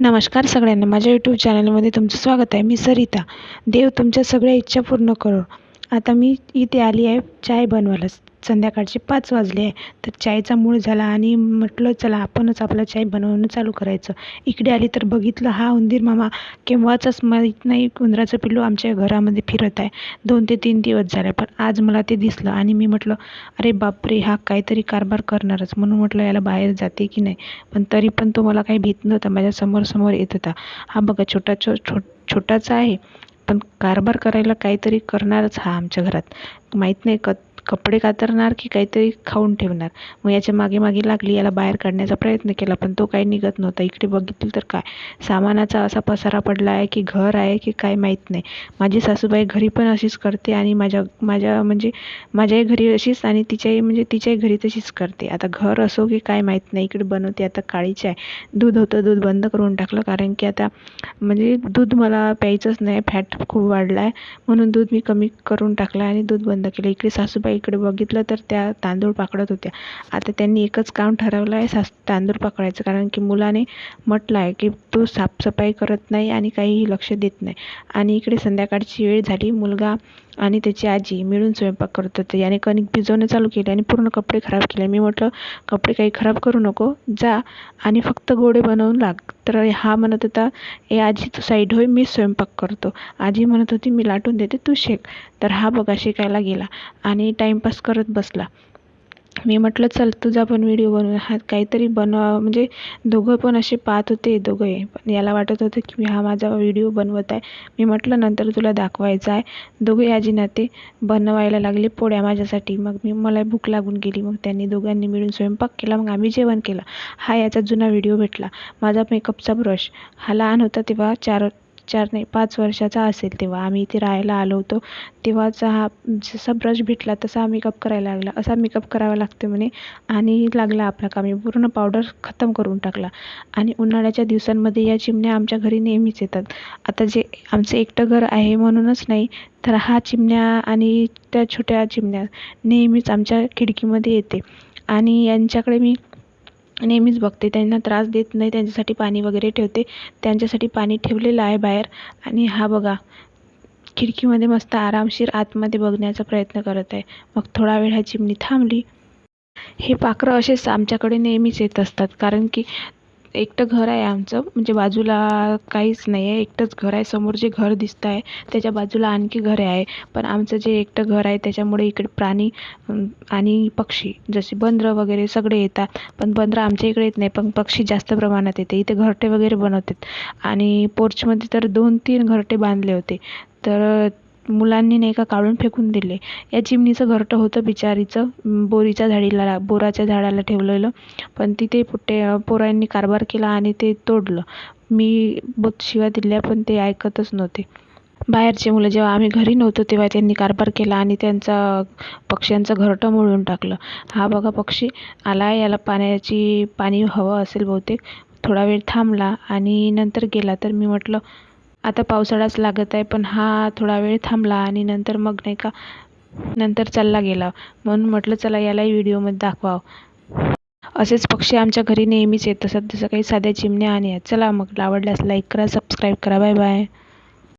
नमस्कार सगळ्यांना. माझ्या यूट्यूब चॅनलमध्ये तुमचं स्वागत आहे. मी सरिता. देव तुमच्या सगळ्या इच्छा पूर्ण करो. आता मी इथे आली आहे चाय बनवायलाच संध्याकाळचे पाच वाजले आहे तर चायचा मूळ झाला आणि म्हटलं चला आपणच आपला चाय बनवणं चालू करायचं. इकडे आली तर बघितलं हा उंदीर मामा केव्हाचाच माहीत नाही उंदराचं पिल्लू आमच्या घरामध्ये फिरत आहे. दोन ते तीन दिवस झाले पण आज मला ते दिसलं आणि मी म्हटलं अरे बापरे हा काहीतरी कारभार करणारच. म्हणून म्हटलं याला बाहेर जाते की नाही? पण तरी पण तो मला काही भीत नव्हता माझ्यासमोर समोर येत होता. हा बघा छोटा छो छो छोटाचा आहे पण कारभार करायला काहीतरी करणारच हा आमच्या घरात. माहीत नाही क कपडे कातरणार की काहीतरी खाऊन ठेवणार? मग याच्या मागे मागे लागली याला बाहेर काढण्याचा प्रयत्न केला पण तो काही निघत नव्हता. इकडे बघितलं तर काय? सामानाचा असा पसारा पडला आहे की घर आहे की काय माहीत नाही. माझी सासूबाई घरी पण अशीच करते आणि माझ्या माझ्या म्हणजे माझ्याही घरी अशीच आणि तिच्याही म्हणजे तिच्याही घरी तशीच करते. आता घर असो की काय माहीत नाही. इकडे बनवते आता काळी चाय दूध होतं दूध बंद करून टाकलं कारण की आता म्हणजे दूध मला प्यायचंच नाही. फॅट खूप वाढला आहे म्हणून दूध मी कमी करून टाकलं आणि दूध बंद केलं. इकडे सासूबाई इकडे बघितलं तर त्या तांदूळ पाकडत होत्या. आता त्यांनी एकच काम ठरवलं आहे सास तांदूळ पाकडायचं कारण की मुलाने म्हटलं आहे की तू साफसफाई करत नाही आणि काहीही लक्ष देत नाही. आणि इकडे संध्याकाळची वेळ झाली मुलगा आणि त्याची आजी मिळून स्वयंपाक करत होते. याने कणिक भिजवणं चालू केले आणि पूर्ण कपडे खराब केले. मी म्हटलं कपडे काही खराब करू नको. जा आणि फक्त गोडे बनवून लाग. तर हा म्हणत होता ए आजी तू साईड होय मी स्वयंपाक करतो. आजी म्हणत होती मी लाटून देते तू शेक. तर हा बघा शेकायला गेला आणि टाईमपास करत बसला. मी म्हटलं चल तुझा पण व्हिडिओ बनवू हा काहीतरी बनवा म्हणजे दोघं पण असे पाहत होते दोघंही. पण याला वाटत होतं की हा माझा व्हिडिओ बनवत आहे. मी म्हटलं नंतर तुला दाखवायचा आहे. दोघे आजी नाते बनवायला लागले पोळ्या माझ्यासाठी. मग मी मला भूक लागून गेली. मग त्यांनी दोघांनी मिळून स्वयंपाक केला. मग आम्ही जेवण केलं. हा याचा जुना व्हिडिओ भेटला. माझा मेकअपचा ब्रश. हा लहान होता तेव्हा चार चार नाही पाच वर्षाचा असेल तेव्हा. आम्ही इथे राहायला आलो होतो. तेव्हाचा हा जसा ब्रश भेटला तसा हा मेकअप करायला लागला. असा मेकअप करावा लागतो म्हणे. आणि लागला आपला कामी. पूर्ण पावडर खतम करून टाकला. आणि उन्हाळ्याच्या दिवसांमध्ये या चिमण्या आमच्या घरी नेहमीच येतात. आता जे आमचं एकटं घर आहे म्हणूनच नाही तर हा चिमण्या आणि त्या छोट्या चिमण्या नेहमीच आमच्या खिडकीमध्ये येते. आणि यांच्याकडे मी नेहमीच बघते. त्यांना त्रास देत नाही. त्यांच्यासाठी पाणी वगैरे ठेवते. त्यांच्यासाठी पाणी ठेवलेलं आहे बाहेर. आणि हा बघा खिडकीमध्ये मस्त आरामशीर आतमध्ये बघण्याचा प्रयत्न करत आहे. मग थोडा वेळ हा चिमणी थांबली. हे पाखरं असेच आमच्याकडे नेहमीच येत असतात. कारण की एकटं घर आहे आमचं. म्हणजे बाजूला काहीच नाही आहे. एकटंच घर आहे. समोर जे घर दिसतं आहे त्याच्या बाजूला आणखी घरे आहे. पण आमचं जे एकटं घर आहे त्याच्यामुळे इकडे प्राणी आणि पक्षी जसे बंदरं वगैरे सगळे येतात. पण बंदरं आमच्या इकडे येत नाही. पण पक्षी जास्त प्रमाणात येते. इथे घरटे वगैरे बनवतात. आणि पोर्चमध्ये तर दोन तीन घरटे बांधले होते. तर मुलांनी नाही का काढून फेकून दिले. या चिमणीचं घरटं होतं बिचारीचं बोरीच्या झाडीला बोराच्या झाडाला ठेवलेलं. पण तिथे पुट्टे पोरांनी कारभार केला आणि ते तोडलं. मी बहुत शिव्या दिल्या पण ते ऐकतच नव्हते. बाहेरचे मुलं जेव्हा आम्ही घरी नव्हतो तेव्हा त्यांनी कारभार केला आणि त्यांचा पक्ष्यांचं घरटं मोडून टाकलं. हा बघा पक्षी आला आहे याला पाण्याची पाणी हवं असेल बहुतेक. थोडा वेळ थांबला आणि नंतर गेला तर मी म्हटलं आता पावसाळाच लागत आहे पण हा थोडा वेळ थांबला आणि नंतर मग नाही का नंतर चालला गेला. म्हणून म्हटलं चला यालाही व्हिडिओमध्ये दाखवावं. असेच पक्षी आमच्या घरी नेहमीच येत असतात जसं काही साध्या चिमण्या आणि चला मग आवडल्यास लाईक करा सबस्क्राईब करा. Bye bye